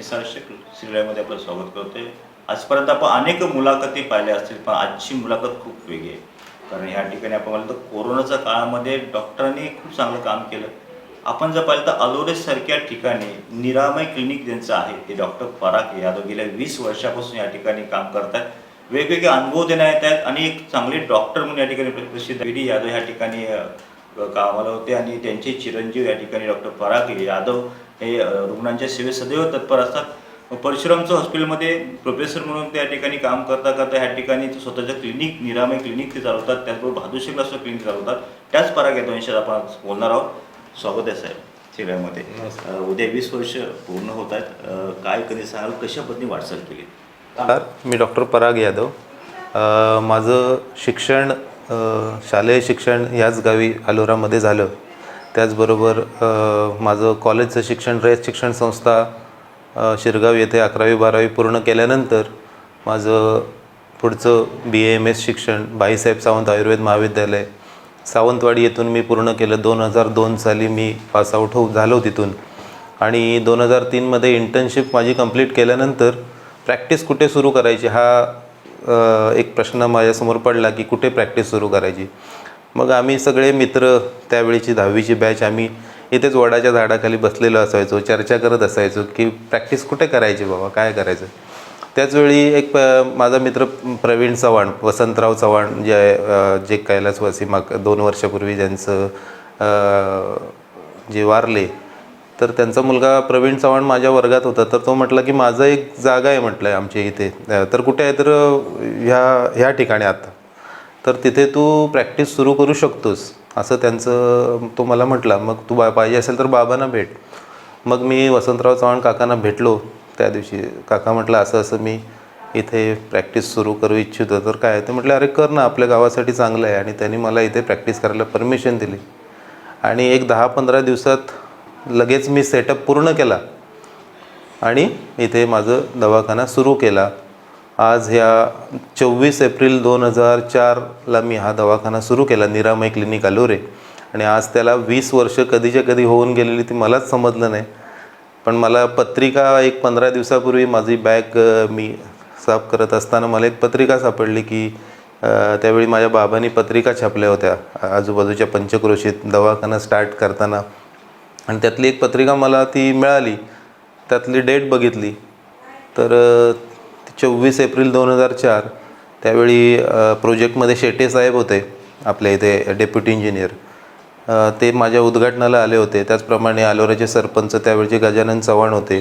निसार श्रीलयमध्ये आपलं स्वागत करतोय. आजपर्यंत आपण अनेक मुलाखती पाहिल्या असतील पण आजची मुलाखत खूप वेगळी आहे. कारण ह्या ठिकाणी आपण म्हणलं तर कोरोनाच्या काळामध्ये डॉक्टरांनी खूप चांगलं काम केलं. आपण जर पाहिलं तर अलोरेसारख्या ठिकाणी निरामय क्लिनिक ज्यांचं आहे ते डॉक्टर पराग यादव गेल्या वीस वर्षापासून या ठिकाणी काम करतात. वेगवेगळे अनुभव देण्यात येत आहेत आणि एक चांगले डॉक्टर म्हणून या ठिकाणी प्रसिद्ध बी डी यादव या ठिकाणी कामाला होते आणि त्यांचे चिरंजीव या ठिकाणी डॉक्टर पराग यादव हे रुग्णांच्या सेवेत सदैव तत्पर असतात. परशुरामचं हॉस्पिटलमध्ये प्रोफेसर म्हणून त्या ठिकाणी काम करता करता ह्या ठिकाणी ते स्वतःचं क्लिनिक निरामय क्लिनिक ते चालवतात. त्याचबरोबर बहादूरशिरला सुद्धा क्लिनिक चालवतात. त्याच पराग यादव यांच्यात आपण बोलणार आहोत. स्वागत आहे साहेब शिरामध्ये अ, उद्या वीस वर्ष पूर्ण होत आहेत. काय कधी सांगाल? कशा पद्धतीने वाटचाल केली? मी डॉक्टर पराग यादव. माझं शिक्षण शालेय शिक्षण याच गावी अलोरामध्ये झालं. त्याचबरोबर माझं कॉलेजचं शिक्षण रयत शिक्षण संस्था शिरगाव येथे अकरावी बारावी पूर्ण केल्यानंतर माझं पुढचं बी एम एस शिक्षण बाईसाहेब सावंत आयुर्वेद महाविद्यालय सावंतवाडी येथून मी पूर्ण केलं. दोन हजार दोन साली मी पासआउट हो झालो तिथून. आणि दोन हजार तीनमध्ये इंटर्नशिप माझी कंप्लीट केल्यानंतर प्रॅक्टिस कुठे सुरू करायची हा एक प्रश्न माझ्यासमोर पडला की कुठे प्रॅक्टिस सुरू करायची? मग आम्ही सगळे मित्र त्यावेळीची दहावीची बॅच आम्ही इथेच वडाच्या झाडाखाली बसलेलो असायचो चर्चा करत असायचो की प्रॅक्टिस कुठे करायची बाबा काय करायचं? त्याचवेळी एक प- माझा मित्र प्रवीण चव्हाण वसंतराव चव्हाण जे आहे, जे कैलासवासी माग दोन वर्षापूर्वी ज्यांचं जे वारले तर त्यांचा मुलगा प्रवीण चव्हाण माझ्या वर्गात होता. तर तो म्हटला की माझं एक जागा आहे म्हटलं आहे आमच्या इथे. तर कुठे आहे? तर ह्या ह्या ठिकाणी आता. तर तिथे तू प्रॅक्टिस सुरू करू शकतोस असं त्यांचं तो मला म्हटला. मग तू बा पाहिजे असेल तर बाबांना भेट. मग मी वसंतराव चव्हाण काकांना भेटलो त्या दिवशी. काका म्हटलं असं असं मी इथे प्रॅक्टिस सुरू करू इच्छितो. तर काय ते म्हटलं अरे कर ना आपल्या गावासाठी चांगलं आहे. आणि त्यांनी मला इथे प्रॅक्टिस करायला परमिशन दिली. आणि एक दहा पंधरा दिवसात लगेच मी सेटअप पूर्ण केला. आणि इथे माझं दवाखाना सुरू केला. आज ह्या चोवीस एप्रिल दोन हजार चारला मी हा दवाखाना सुरू केला निरामय क्लिनिक अलोरे आणि आज त्याला वीस वर्ष कधीच्या कधी होऊन गेलेली ती मलाच समजलं नाही. पण मला पत्रिका एक पंधरा दिवसापूर्वी माझी बॅग मी साफ करत असताना मला एक पत्रिका सापडली की त्यावेळी माझ्या बाबांनी पत्रिका छापल्या होत्या. आजूबाजूच्या पंचक्रोशीत दवाखाना स्टार्ट करताना. आणि त्यातली एक पत्रिका मला ती मिळाली. त्यातली डेट बघितली. तर चोवीस एप्रिल दोन हजार चार त्यावेळी प्रोजेक्टमध्ये शेटे साहेब होते आपल्या इथे डेप्युटी इंजिनियर. ते माझ्या उद्घाटनाला आले होते. त्याचप्रमाणे आलोराचे सरपंच त्यावेळचे गजानन चव्हाण होते.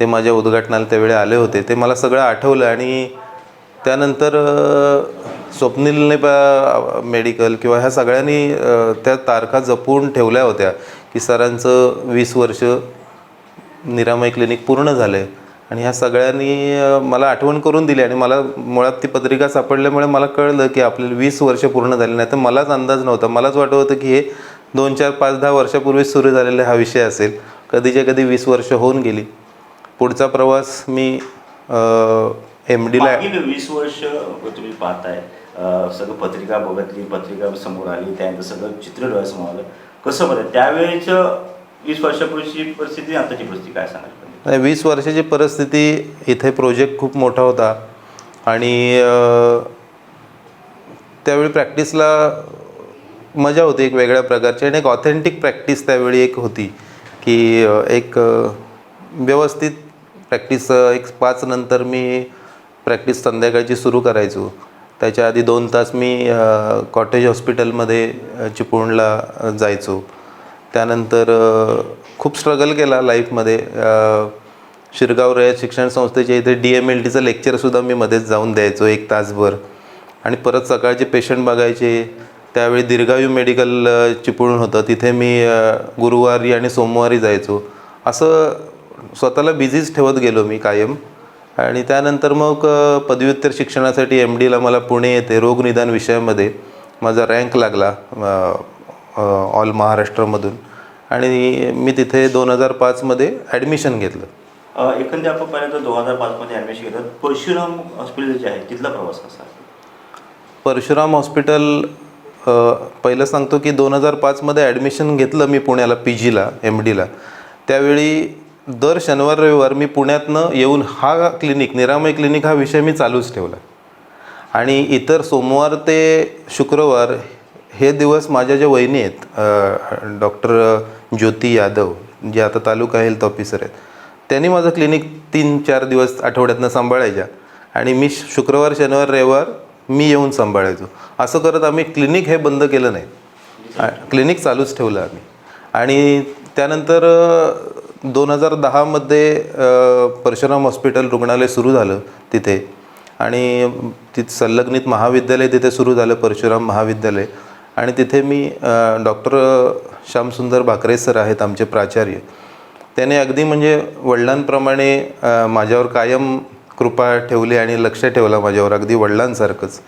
ते माझ्या उद्घाटनाला त्यावेळी आले होते. ते मला सगळं आठवलं आणि त्यानंतर स्वप्नीलने मेडिकल किंवा ह्या सगळ्यांनी त्या तारखा जपून ठेवल्या होत्या. की सरांचं वीस वर्ष निरामय क्लिनिक पूर्ण झालं आहे आणि ह्या सगळ्यांनी मला आठवण करून दिली आणि मला मुळात ती पत्रिका सापडल्यामुळे मला कळलं की आपल्याला वीस वर्ष पूर्ण झाले नाही तर मलाच अंदाज नव्हता. मलाच वाटत होतं की हे दोन चार पाच दहा वर्षापूर्वीच सुरू झालेला हा विषय असेल. कधीच्या कधी वीस वर्ष होऊन गेली. पुढचा प्रवास मी एम डीला वीस वर्ष तुम्ही पाहताय. सगळं पत्रिका बघितली पत्रिका समोर आली त्यानंतर सगळं चित्र डोळ्यासमोर आलं. कसं बरं? त्यावेळेच वीस वर्षापूर्वीची परिस्थिती आताची परिस्थिती काय सांगायची नाही, वीस वर्षाची परिस्थिती इथे प्रोजेक्ट खूप मोठा होता. आणि त्यावेळी प्रॅक्टिसला मजा होती एक वेगळ्या प्रकारची आणि एक ऑथेंटिक प्रॅक्टिस त्यावेळी एक होती की एक व्यवस्थित प्रॅक्टिस एक पाच नंतर मी प्रॅक्टिस संध्याकाळची सुरू करायचो. त्याच्या आधी दोन तास मी कॉटेज हॉस्पिटलमध्ये चिपळूणला जायचो. त्यानंतर खूप स्ट्रगल केला लाईफमध्ये. शिरगाव रयत शिक्षण संस्थेच्या इथे डी एम एल टीचं लेक्चरसुद्धा मी मध्येच जाऊन द्यायचो एक तासभर. आणि परत सकाळचे पेशंट बघायचे. त्यावेळी दीर्घायू मेडिकल चिपळूण होतं. तिथे मी गुरुवारी आणि सोमवारी जायचो. असं स्वतःला बिझीच ठेवत गेलो मी कायम. आणि त्यानंतर मग पदव्युत्तर शिक्षणासाठी एम डीला मला पुणे येथे रोगनिदान विषयामध्ये माझा रँक लागला ऑल महाराष्ट्रामधून. आणि मी तिथे दोन हजार पाचमध्ये ॲडमिशन घेतलं. एकंदर आपण पाहिलं तर दोन हजार पाचमध्ये ॲडमिशन घेतलं. परशुराम हॉस्पिटल जे आहे तिथला प्रवास कसा परशुराम हॉस्पिटल पहिलं सांगतो की दोन हजार पाचमध्ये ॲडमिशन घेतलं मी पुण्याला पी जीला एम डीला त्यावेळी दर शनिवार रविवार मी पुण्यातनं येऊन हा क्लिनिक निरामय क्लिनिक हा विषय मी चालूच ठेवला. आणि इतर सोमवार ते शुक्रवार हे दिवस माझ्या ज्या वहिनी आहेत डॉक्टर ज्योती यादव जे आता तालुका हेल्थ ऑफिसर आहेत त्यांनी माझं क्लिनिक तीन चार दिवस आठवड्यातनं सांभाळायच्या. आणि मी शुक्रवार शनिवार रविवार मी येऊन सांभाळायचो. असं करत आम्ही क्लिनिक हे बंद केलं नाही. क्लिनिक चालूच ठेवलं आम्ही. आणि त्यानंतर दोन हजार दहामध्ये परशुराम हॉस्पिटल रुग्णालय सुरू झालं तिथे. आणि तिथे संलग्नित महाविद्यालय तिथे सुरू झालं परशुराम महाविद्यालय. आणि तिथे मी डॉक्टर श्यामसुंदर भाकरे सर आहेत आमचे प्राचार्य. त्याने अगदी म्हणजे वडिलांप्रमाणे माझ्यावर कायम कृपा ठेवली आणि लक्ष ठेवलं माझ्यावर अगदी वडिलांसारखंच.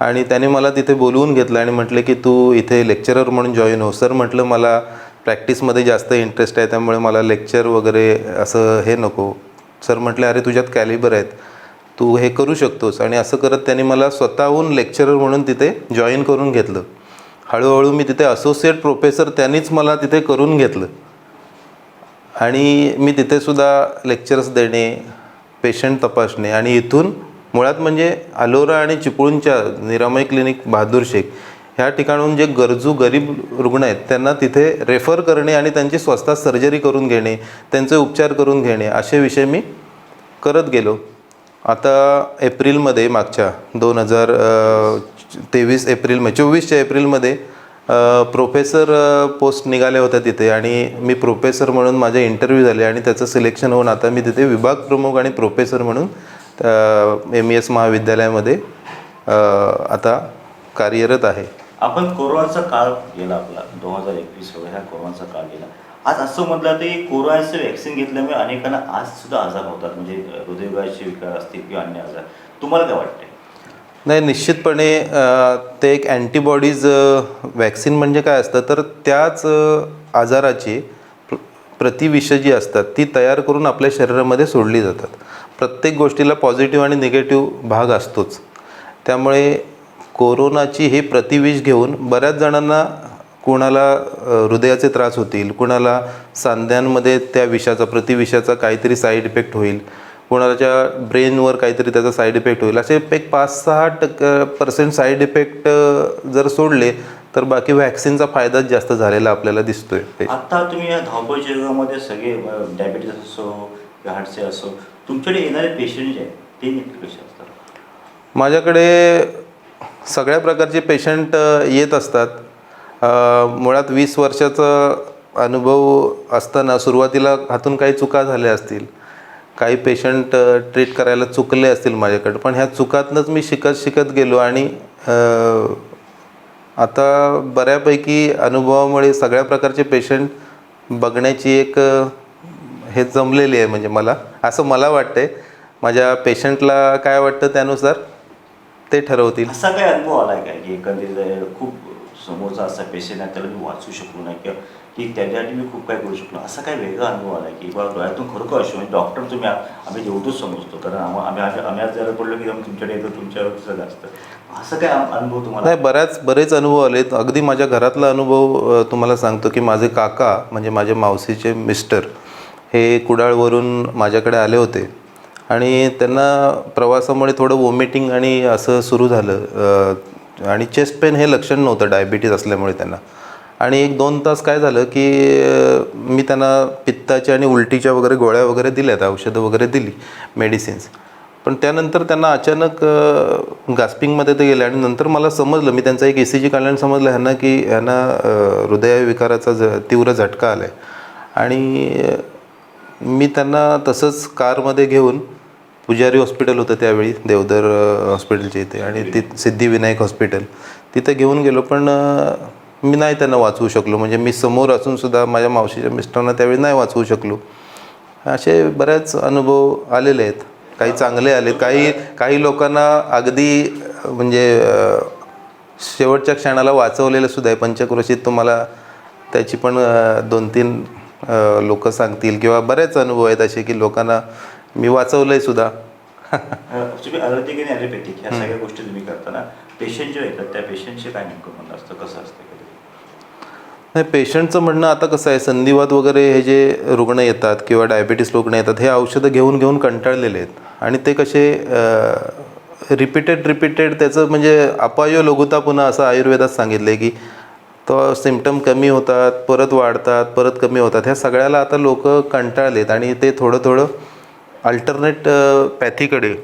आणि त्याने मला तिथे बोलवून घेतलं आणि म्हटलं की तू इथे लेक्चरर म्हणून जॉईन हो. सर म्हटलं मला प्रॅक्टिसमध्ये जास्त इंटरेस्ट आहे त्यामुळे मला लेक्चर वगैरे असं हे नको. सर म्हटले अरे तुझ्यात कॅलिबर आहेत. तू हे करू शकतोस. आणि असं करत त्यांनी मला स्वतःहून लेक्चरर म्हणून तिथे जॉईन करून घेतलं. हळूहळू मी तिथे असोसिएट प्रोफेसर त्यांनीच मला तिथे करून घेतलं. आणि मी तिथेसुद्धा लेक्चर्स देणे पेशंट तपासणे. आणि इथून मुळात म्हणजे अलोरा आणि चिपळूणच्या निरामय क्लिनिक बहादूर शेख ह्या ठिकाणून जे गरजू गरीब रुग्ण आहेत त्यांना तिथे रेफर करणे आणि त्यांची स्वस्तात सर्जरी करून घेणे त्यांचे उपचार करून घेणे असे विषय मी करत गेलो. आता एप्रिलमध्ये मागच्या दोन हजार तेवीस एप्रिल म्हणजे चोवीसच्या एप्रिलमध्ये प्रोफेसर पोस्ट निघाल्या होत्या तिथे आणि मी प्रोफेसर म्हणून माझे इंटरव्ह्यू झाले आणि त्याचं सिलेक्शन होऊन आता मी तिथे विभाग प्रमुख आणि प्रोफेसर म्हणून एम ई एस महाविद्यालयामध्ये आता कार्यरत आहे. आपण कोरोनाचा काळ गेला आपला. दोन हजार एकवीस वगैरे हा कोरोनाचा काळ गेला. आज असं म्हटलं तर की कोरोनाचं वॅक्सिन घेतल्यामुळे अनेकांना आज सुद्धा आजार होतात. म्हणजे हृदयविकाराचे विकार असतील किंवा अन्य आजार. तुम्हाला काय वाटते नाही निश्चितपणे ते एक अँटीबॉडीज वॅक्सिन म्हणजे काय असतं? तर त्याच आजाराची प्रतिविष जी असतात ती तयार करून आपल्या शरीरामध्ये सोडली जातात. प्रत्येक गोष्टीला पॉझिटिव्ह आणि निगेटिव्ह भाग असतोच. त्यामुळे कोरोनाची हे प्रतिविष घेऊन बऱ्याच जणांना कोणाला हृदयाचे त्रास होतील कुणाला सांध्यांमध्ये त्या विषाचा प्रतिविषाचा काहीतरी साईड इफेक्ट होईल कोणाच्या ब्रेनवर काहीतरी त्याचा साईड इफेक्ट होईल असे एक पाच सहा टक्क पर्सेंट साईड इफेक्ट जर सोडले तर बाकी व्हॅक्सिनचा फायदाच जास्त झालेला आपल्याला दिसतोय. आता तुम्ही या धावपळीच्या युगामध्ये सगळे डायबिटीस असो हार्टचे असो तुमच्याकडे येणारे पेशंट जे आहेत ते नेमके कसे असतात? माझ्याकडे सगळ्या प्रकारचे पेशंट येत असतात. मुळात वीस वर्षाचा अनुभव असताना सुरुवातीला हातून काही चुका झाल्या असतील. काही पेशंट ट्रीट करायला चुकले असतील माझ्याकडे. पण ह्या चुकातनंच मी शिकत शिकत गेलो आणि आता बऱ्यापैकी अनुभवामुळे सगळ्या प्रकारचे पेशंट बघण्याची एक हे जमलेली आहे म्हणजे मला. असं मला वाटते माझ्या पेशंटला काय वाटतं त्यानुसार? ते ठरवतील. असा काय अनुभव आलाय काय की एखादी खूप समोरचा असा पेशंट आहे त्याला मी वाचू शकलो नाही किंवा की त्याच्यासाठी मी खूप काय करू शकलो. असा काय वेगळा अनुभव आला की बा डोळ्यातून खरोखर असो म्हणजे डॉक्टर तुम्ही आम्ही जेवढंच समजतो. कारण आम्हा- आम्ही आज जरा पडलो की आम्ही तुमच्याकडे येतो तुमच्यावर सगळं असतं. असं काय अनु- अनुभव तुम्हाला नाही बऱ्याच बरेच अनुभव आलेत अगदी माझ्या घरातला अनुभव तुम्हाला सांगतो की माझे काका म्हणजे माझ्या मावशीचे मिस्टर हे कुडाळवरून माझ्याकडे आले होते. आणि त्यांना प्रवासामुळे थोडं वॉमिटिंग आणि असं सुरू झालं. आणि चेस्ट पेन हे लक्षण नव्हतं डायबिटीज असल्यामुळे त्यांना. आणि एक दोन तास काय झालं की मी त्यांना पित्ताच्या आणि उलटीच्या वगैरे गोळ्या वगैरे दिल्यात औषधं वगैरे दिली मेडिसिन्स पण त्यानंतर त्यांना अचानक गास्पिंगमध्ये ते गेले आणि नंतर मला समजलं मी त्यांचा एक ए सी जी काढल्याने समजलं ह्यांना की ह्यांना हृदयविकाराचा ज तीव्र झटका आला आहे आणि मी त्यांना तसंच कारमध्ये घेऊन पुजारी हॉस्पिटल होतं त्यावेळी देवदर हॉस्पिटलच्या इथे आणि ति सिद्धिविनायक हॉस्पिटल. तिथं घेऊन गेलो पण मी नाही त्यांना वाचवू शकलो. म्हणजे मी समोर असूनसुद्धा माझ्या मावशीच्या मिस्टरांना त्यावेळी नाही वाचवू शकलो. असे बरेच अनुभव आलेले आहेत. काही चांगले आले काही काही लोकांना अगदी म्हणजे शेवटच्या क्षणाला वाचवलेलं सुद्धा आहे. पंचक्रोशीत तुम्हाला त्याची पण दोन तीन लोक सांगतील किंवा बरेच अनुभव आहेत असे की लोकांना मी वाचवलं आहे सुद्धा. अं, तुम्ही आयुर्वेदिक आणि ॲलोपॅथिक ह्या सगळ्या गोष्टी तुम्ही करताना पेशंट जे येतात त्या पेशंटचे काय नेमकं म्हणणं असतं? कसं असतं नाही पेशंटचं म्हणणं आता कसं आहे संधिवात वगैरे हे जे रुग्ण येतात किंवा डायबिटीस रुग्ण येतात हे औषधं घेऊन घेऊन कंटाळलेले आहेत. आणि ते कसे रिपीटेड रिपीटेड त्याचं म्हणजे अपायो लघुता पुन्हा असं आयुर्वेदात सांगितलं आहे की तो सिमटम कमी होतात परत वाढतात परत कमी होतात. ह्या सगळ्याला आता लोक कंटाळलेत आणि ते थोडं थोडं अल्टरनेट पॅथीकडे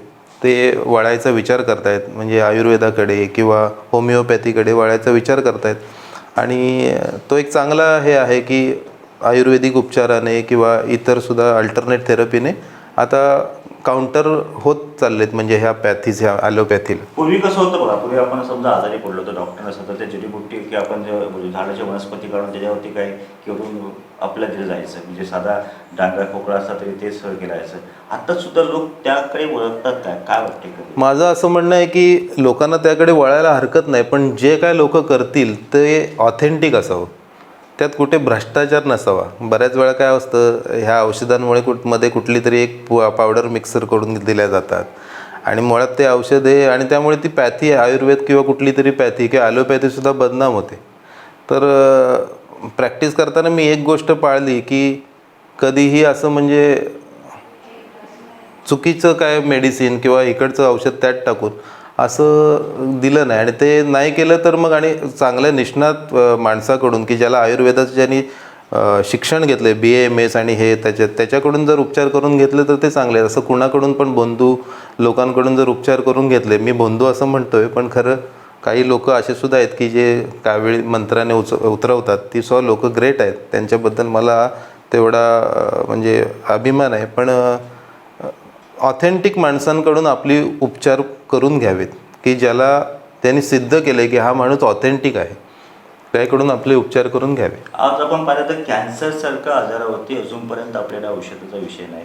ते वळायचा विचार करतायत म्हणजे आयुर्वेदाकडे किंवा होमिओपॅथीकडे वळायचा विचार करतायत. आणि तो एक चांगला हे आहे की आयुर्वेदिक उपचाराने किंवा इतरसुद्धा अल्टरनेट थेरपीने आता काउंटर होत चाललेत म्हणजे ह्या पॅथीज ह्या ॲलोपॅथीला पूर्वी कसं होतं बघा पूर्वी आपण समजा आजारी पडलो तर डॉक्टर असं तर त्या जडीबुट्टी की आपण जे म्हणजे झाडाच्या वनस्पती काढून त्याच्यावरती काही किंवा आपल्या तिथे जायचं. म्हणजे साधा डांगरा खोकळा असता तरी ते सर जायचं आता सुद्धा लोक त्याकडे वळतात काय? काय वाटते माझं असं म्हणणं आहे की लोकांना त्याकडे वळायला हरकत नाही पण जे काय लोक करतील ते ऑथेंटिक असावं. त्यात कुठे भ्रष्टाचार नसावा. बऱ्याच वेळा काय असतं ह्या औषधांमुळे कुठमध्ये कुठली तरी एक पावडर मिक्सर करून दिल्या जातात. आणि मुळात ते औषध आहे आणि त्यामुळे ती पॅथी आयुर्वेद किंवा कुठली तरी पॅथी किंवा ॲलोपॅथीसुद्धा बदनाम होते. तर प्रॅक्टिस करताना मी एक गोष्ट पाळली की कधीही असं म्हणजे चुकीचं काय मेडिसिन किंवा इकडचं औषध त्यात टाकून असं दिलं नाही. आणि ते नाही केलं तर मग आणि चांगल्या निष्णात माणसाकडून की ज्याला आयुर्वेदाचं ज्यांनी शिक्षण घेतलं आहे बी एम एस आणि हे त्याच्यात त्याच्याकडून जर उपचार करून घेतले तर ते चांगले असं कुणाकडून पण बंधू लोकांकडून जर उपचार करून घेतले मी बंधू असं म्हणतो आहे पण खरं काही लोक असे सुद्धा आहेत की जे कावेळी मंत्राने उच उतरवतात ती सो लोक ग्रेट आहेत. त्यांच्याबद्दल मला तेवढा म्हणजे अभिमान आहे. पण ऑथेंटिक माणसांकडून आपली उपचार करून घ्यावेत की ज्याला त्यांनी सिद्ध केलं आहे की हा माणूस ऑथेंटिक आहे. त्याकडून आपले उपचार करून घ्यावे. आज आपण पाहिलं तर कॅन्सरसारख्या आजारावरती अजूनपर्यंत आपल्याला औषधाचा विषय नाही.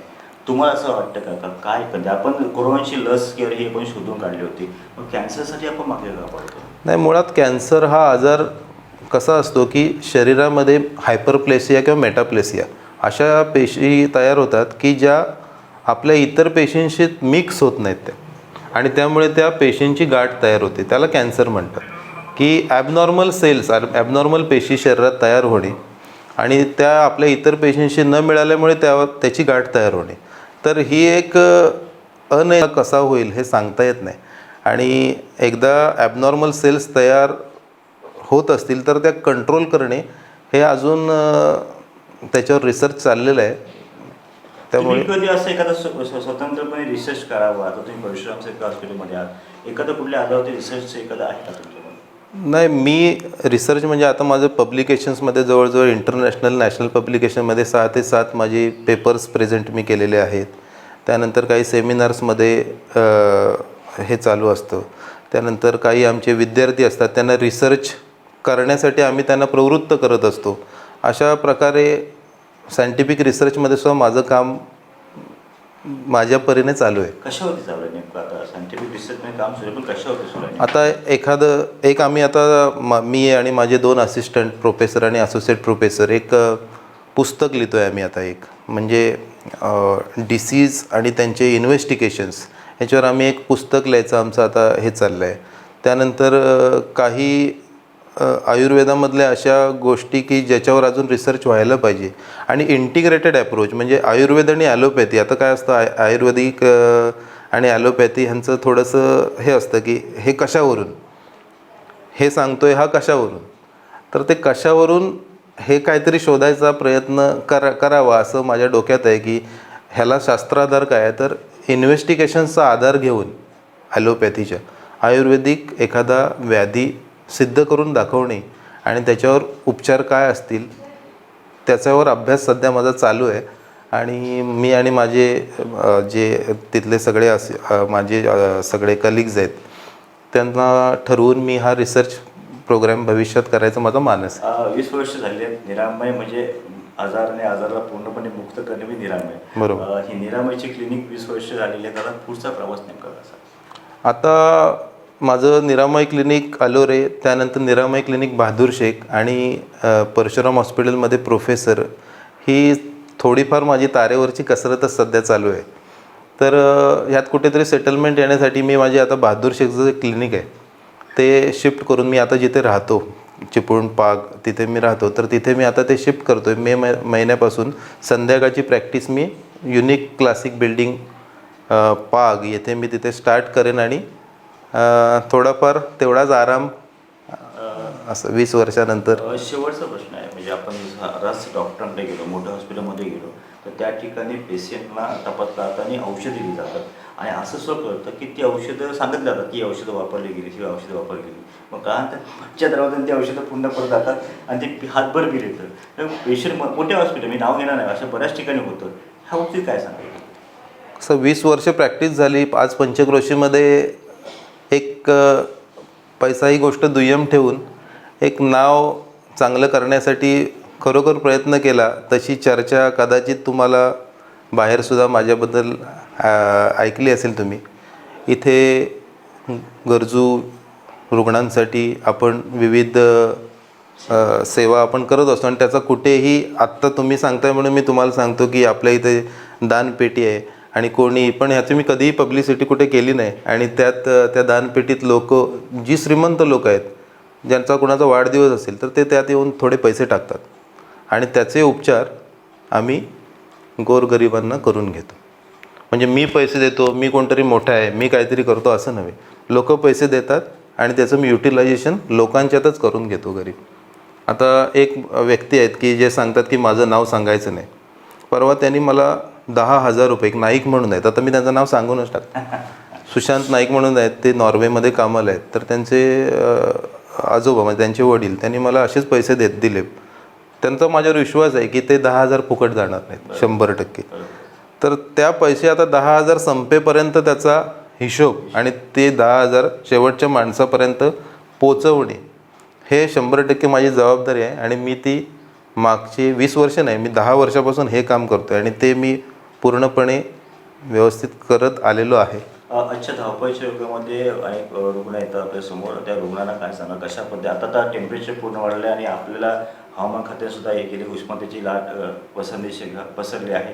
तुम्हाला असं वाटतं का? का काय? करते आपण कोरोनाची लस किंवा हे पण शोधून काढली होती. मग कॅन्सरसाठी आपण मागे का पडतो? नाही मुळात कॅन्सर हा आजार कसा असतो की शरीरामध्ये हायपरप्लेसिया किंवा मेटाप्लेसिया अशा पेशी तयार होतात की ज्या आपल्या इतर पेशींशी मिक्स होत नाहीत त्या. आणि त्यामुळे त्या पेशींची गाठ तयार होते. त्याला कॅन्सर म्हणतात. की ॲबनॉर्मल सेल्स ॲबनॉर्मल पेशी शरीरात तयार होणे आणि त्या आपल्या इतर पेशींशी न मिळाल्यामुळे त्या त्याची गाठ तयार होणे. तर ही एक अन कसा होईल हे सांगता येत नाही. आणि एकदा ॲबनॉर्मल सेल्स तयार होत असतील तर त्या कंट्रोल करणे हे अजून त्याच्यावर रिसर्च चाललेलं आहे. त्यामुळे कधी असं एखादा स्वतंत्रपणे रिसर्च करावा? आता तुम्ही परशुराम सारख्या हॉस्पिटलमध्ये आहात. एखादं कुठल्या आजारावरती रिसर्च एखादं आहे का नाही मी रिसर्च म्हणजे आता माझं पब्लिकेशन्समध्ये जवळजवळ इंटरनॅशनल नॅशनल पब्लिकेशनमध्ये सहा ते सात माझी पेपर्स प्रेझेंट मी केलेले आहेत. त्यानंतर काही सेमिनार्समध्ये हे चालू असतं. त्यानंतर काही आमचे विद्यार्थी असतात त्यांना रिसर्च करण्यासाठी आम्ही त्यांना प्रवृत्त करत असतो. अशा प्रकारे सायंटिफिक रिसर्चमध्ये सुद्धा माझं काम माझ्या परीने चालू आहे. कशावरती चालू आहे नेमकं आता? सायंटिफिक काम सुरू पण कशावरती सुरू आहे आता एखादं एक आम्ही आता म- मी आणि माझे दोन असिस्टंट प्रोफेसर आणि असोसिएट प्रोफेसर एक अ, पुस्तक लिहितो आहे आम्ही आता एक. म्हणजे डिसीज आणि त्यांचे इन्व्हेस्टिगेशन्स ह्याच्यावर आम्ही एक पुस्तक लिहायचं आमचं आता हे चाललं आहे त्यानंतर अ, काही आयुर्वेदामधल्या अशा गोष्टी की ज्याच्यावर अजून रिसर्च व्हायला पाहिजे. आणि इंटिग्रेटेड ॲप्रोच म्हणजे आयुर्वेद आणि ॲलोपॅथी आता काय असतं आय आयुर्वेदिक आणि ॲलोपॅथी ह्यांचं थोडंसं हे असतं की हे कशावरून? हे सांगतोय हा कशावरून? तर ते कशावरून हे काहीतरी शोधायचा प्रयत्न करा करावा असं माझ्या डोक्यात आहे की ह्याला शास्त्राधार काय आहे? तर इन्व्हेस्टिगेशन्सचा आधार घेऊन ॲलोपॅथीच्या आयुर्वेदिक एखादा व्याधी सिद्ध करून दाखवणे आणि त्याच्यावर उपचार काय असतील त्याच्यावर अभ्यास सध्या माझा चालू आहे. आणि मी आणि माझे जे तिथले सगळे असे माझे सगळे कलिग्ज आहेत त्यांना ठरवून मी हा रिसर्च प्रोग्राम भविष्यात करायचा माझा मानस वीस वर्ष झाली निरामय म्हणजे आजार आणि आजाराला पूर्णपणे मुक्त करणे म्हणजे निरामय बरोबर. ही निरामयची क्लिनिक वीस वर्ष झालेली आहे त्याला पुढचा प्रवास नेमका कसा? आता माझं निरामय क्लिनिक आलोरे त्यानंतर निरामय क्लिनिक बहादूर शेख आणि परशुराम हॉस्पिटलमध्ये प्रोफेसर ही थोडीफार माझी तारेवरची कसरतच सध्या चालू आहे. तर ह्यात कुठेतरी सेटलमेंट येण्यासाठी मी माझी आता बहादूर शेखचं जे क्लिनिक आहे ते शिफ्ट करून मी आता जिथे राहतो चिपळूण पाग तिथे मी राहतो तर तिथे मी आता ते शिफ्ट करतो आहे मे महिन्यापासून संध्याकाळची प्रॅक्टिस मी युनिक क्लासिक बिल्डिंग पाग येथे मी तिथे स्टार्ट करेन आणि थोडाफार तेवढाच आराम असं वीस वर्षानंतर. शेवटचा प्रश्न आहे म्हणजे आपण रास डॉक्टरांकडे गेलो मोठ्या हॉस्पिटलमध्ये गेलो तर त्या ठिकाणी पेशंटला तपासला जातं आणि औषधं दिली जातात. आणि असं सुद्धा कळतं की ती औषधं सांगितलं जातात की ही औषधं वापरली गेली ही औषधं वापरली गेली. मग का तर दरवाजाने ती औषधं पूर्ण परत जातात आणि ते हातभर बिल येतं तर पेशंट मोठ्या हॉस्पिटल मी नाव घेणार नाही असं बऱ्याच ठिकाणी होतं. ह्या बाबतीत काय सांगाल? असं वीस वर्ष प्रॅक्टिस झाली आज पंचक्रोशीमध्ये एक पैसा ही गोष्ट दुय्यम ठेवून एक नाव चांगलं करण्यासाठी खरोखर प्रयत्न केला तशी चर्चा कदाचित तुम्हाला बाहेरसुद्धा माझ्याबद्दल ऐकली असेल तुम्ही. इथे गरजू रुग्णांसाठी आपण विविध सेवा आपण करत असतो आणि त्याचा कुठेही आत्ता तुम्ही सांगताय म्हणून मी तुम्हाला सांगतो की आपल्या इथे दानपेटी आहे. आणि कोणी पण ह्याची मी कधीही पब्लिसिटी कुठे केली नाही. आणि त्यात त्या दानपेटीत लोक जी श्रीमंत लोक आहेत ज्यांचा कुणाचा वाढदिवस असेल तर ते त्यात येऊन थोडे पैसे टाकतात. आणि त्याचे उपचार आम्ही गोरगरिबांना करून घेतो. म्हणजे मी पैसे देतो मी कोणतरी मोठा आहे मी काहीतरी करतो असं नव्हे. लोक पैसे देतात आणि त्याचं मी युटिलायझेशन लोकांच्यातच करून घेतो गरीब आता एक व्यक्ती आहेत की जे सांगतात की माझं नाव सांगायचं नाही. परवा त्यांनी मला दहा हजार रुपये एक नाईक म्हणून आहेत. आता मी त्यांचं नाव सांगूनच टाकतो. सुशांत नाईक म्हणून आहेत ते नॉर्वेमध्ये कामाला आहेत. तर त्यांचे आजोबा म्हणजे त्यांचे वडील त्यांनी मला असेच पैसे देत दिले. त्यांचा माझ्यावर विश्वास आहे की ते दहा हजार फुकट जाणार नाहीत शंभर टक्के. तर त्या पैसे आता दहा हजार संपेपर्यंत त्याचा हिशोब आणि ते दहा हजार शेवटच्या माणसापर्यंत पोचवणे हे शंभर टक्के माझी जबाबदारी आहे. आणि मी ती मागची वीस वर्ष नाही मी दहा वर्षापासून हे काम करतो आहे आणि ते मी पूर्णपणे व्यवस्थित करत आलेलो आहे. अ, आजच्या धावपळीच्या युगामध्ये अनेक रुग्ण येतात आपल्यासमोर. त्या रुग्णांना काय सांगा? कशा पद्धती आता तर टेम्परेचर पूर्ण वाढलं आहे आणि आपल्याला हवामान खात्याने सुद्धा हे केले उष्णतेची लाट पसरली पसरली आहे.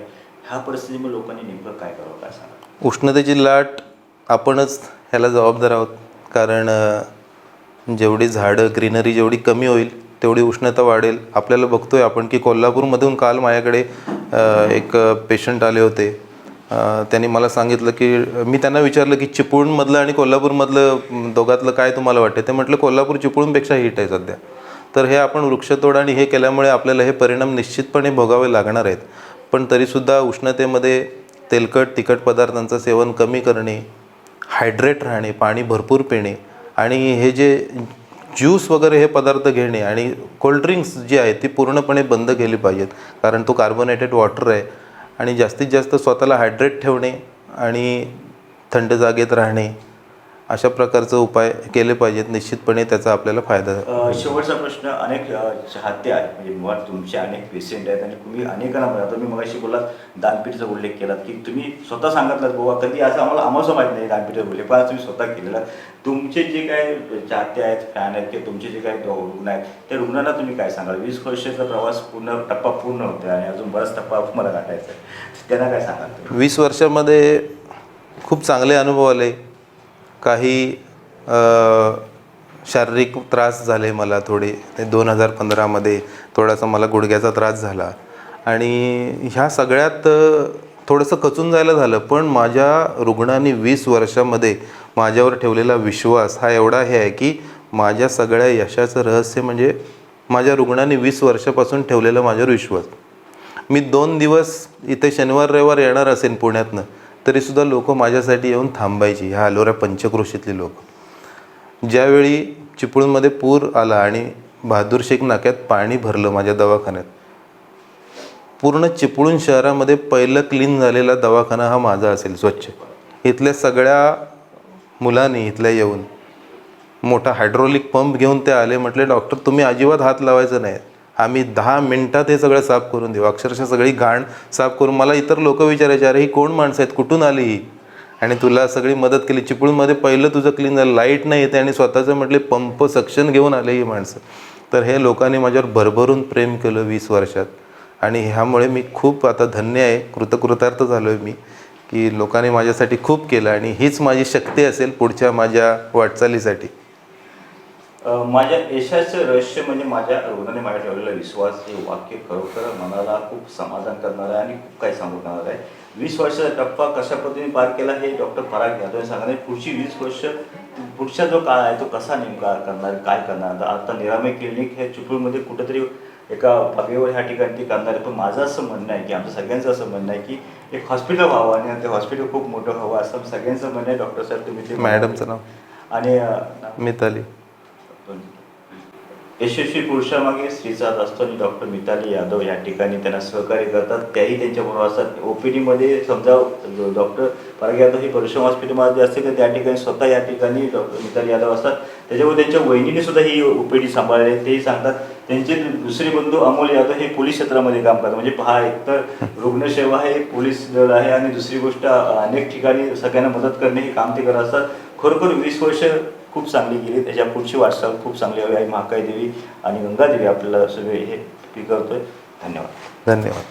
ह्या परिस्थितीमध्ये लोकांनी नेमकं काय करावं काय सांगा? उष्णतेची लाट आपणच ह्याला जबाबदार आहोत. कारण जेवढी झाडं ग्रीनरी जेवढी कमी होईल तेवढी उष्णता वाढेल. आपल्याला बघतोय आपण की कोल्हापूरमधून काल माझ्याकडे एक पेशंट आले होते. त्यांनी मला सांगितलं की मी त्यांना विचारलं की चिपळूणमधलं आणि कोल्हापूरमधलं दोघातलं काय तुम्हाला वाटते ते म्हटलं कोल्हापूर चिपळूणपेक्षा हीट आहे सध्या. तर हे आपण वृक्षतोड आणि हे केल्यामुळे आपल्याला हे परिणाम निश्चितपणे भोगावे लागणार आहेत. पण तरीसुद्धा उष्णतेमध्ये तेलकट तिखट पदार्थांचं सेवन कमी करणे हायड्रेट राहणे पाणी भरपूर पिणे आणि हे जे ज्यूस वगैरे हे पदार्थ घेणे आणि कोल्ड्रिंक्स जी आहेत ती पूर्णपणे बंद केली पाहिजेत. कारण तो कार्बोनेटेड वॉटर आहे आणि जास्तीत जास्त स्वतःला हायड्रेट ठेवणे आणि थंड जागेत राहणे अशा प्रकारचे उपाय केले पाहिजेत निश्चितपणे त्याचा आपल्याला फायदा शेवटचा प्रश्न अनेक चाहते आहेत म्हणजे मुळात तुमचे अनेक पेशंट आहेत आणि तुम्ही अनेकांना म्हणा तुम्ही मगाशी बोलात दानपेटीचा उल्लेख केलात की तुम्ही स्वतः सांगितलात बाबा कधी असं आम्हाला आम्हाला माहीत नाही दानपेटीचा उल्लेख पण तुम्ही स्वतः केलेला तुमचे जे काय चाहते आहेत फॅन आहेत किंवा तुमचे जे काही दो- रुग्ण आहेत त्या रुग्णांना तुम्ही काय सांगाल? वीस वर्षाचा प्रवास पूर्ण टप्पा पूर्ण होतो आणि अजून बराच टप्पा मला गाठायचा आहे. त्यांना काय सांगाल? वीस वर्षामध्ये खूप चांगले अनुभव आले. काही शारीरिक त्रास झाले मला थोडे. ते दोन हजार पंधरामध्ये थोडासा मला गुडघ्याचा त्रास झाला. आणि ह्या सगळ्यात थोडंसं खचून जायला झालं. पण माझ्या रुग्णांनी वीस वर्षामध्ये माझ्यावर ठेवलेला विश्वास हा एवढा हे आहे की माझ्या सगळ्या यशाचं रहस्य म्हणजे माझ्या रुग्णांनी वीस वर्षापासून ठेवलेला माझ्यावर विश्वास. मी दोन दिवस इथे शनिवार रविवार येणार असेन पुण्यातनं. तरीसुद्धा लोक माझ्यासाठी येऊन थांबायची ह्या अलोरा पंचक्रोशीतली लोक. ज्यावेळी चिपळूणमध्ये पूर आला आणि बहादूर शेख नाक्यात पाणी भरलं माझ्या दवाखान्यात पूर्ण चिपळूण शहरामध्ये पहिलं क्लीन झालेला दवाखाना हा माझा असेल स्वच्छ. इथल्या सगळ्या मुलांनी इथल्या येऊन मोठा हायड्रोलिक पंप घेऊन ते आले म्हटले डॉक्टर तुम्ही अजिबात हात लावायचं नाही. आम्ही दहा मिनटात हे सगळं साफ करून देऊ. अक्षरशः सगळी घाण साफ करून मला इतर लोक विचारायचे अरे ही कोण माणसं आहेत? कुठून आली ही? आणि तुला सगळी मदत केली. चिपळूणमध्ये पहिलं तुझं क्लीन झालं लाइट नाही येते आणि स्वतःचं म्हटले पंप सक्शन घेऊन आले ही माणसं. तर हे लोकांनी माझ्यावर भरभरून प्रेम केलं वीस वर्षात. आणि ह्यामुळे मी खूप आता धन्य आहे. कृतकृतार्थ झालो आहे मी की लोकांनी माझ्यासाठी खूप केलं आणि हीच माझी शक्ती असेल पुढच्या माझ्या वाटचालीसाठी. माझ्या यशाचं रहस्य म्हणजे माझ्या रुग्णाने माझ्या ठेवलेला विश्वास हे वाक्य खरोखर मनाला खूप समाधान करणारं आहे आणि खूप काही सांगणार आहे. वीस वर्षाचा टप्पा कशा पद्धतीने पार केला हे डॉक्टर फराक यादव सांगणार पुढची वीस वर्ष पुढचा जो काळ आहे तो कसा नेमका करणार काय करणार? आता निरामय क्लिनिक हे चिपळूणमध्ये कुठेतरी एका बागेवर ह्या ठिकाणी ते करणार आहे. पण माझं असं म्हणणं आहे की आमचं सगळ्यांचं असं म्हणणं आहे की एक हॉस्पिटल व्हावं आणि ते हॉस्पिटल खूप मोठं व्हावं असं सगळ्यांचं म्हणणं आहे. डॉक्टर साहेब तुम्ही ते मॅडमचं नाव. आणि मिताली. यशस्वी पुरुषामागे श्रीचा असतो आणि डॉक्टर मिताली यादव या ठिकाणी त्यांना सहकार्य करतात. त्याही त्यांच्याबरोबर असतात ओ पी डीमध्ये समजा डॉक्टर पराग यादव हे परशुराम हॉस्पिटलमध्ये असते तर त्या ठिकाणी स्वतः या ठिकाणी डॉक्टर मिताली यादव असतात. त्याच्यामुळे त्यांच्या वहिनीने सुद्धा ही ओ पी डी सांभाळले तेही सांगतात. त्यांचे दुसरे बंधू अमोल यादव हे पोलीस क्षेत्रामध्ये काम करतात. म्हणजे पहा एकतर रुग्णसेवा आहे पोलीस दल आहे आणि दुसरी गोष्ट अनेक ठिकाणी सगळ्यांना मदत करणे हे काम ते करत असतात. खरोखर वीस वर्ष खूप चांगली गेली त्याच्या पुढची वाटचाल खूप चांगली हवी. आई महाकाय देवी आणि गंगादेवी आपल्याला सगळे हे करतोय धन्यवाद. धन्यवाद.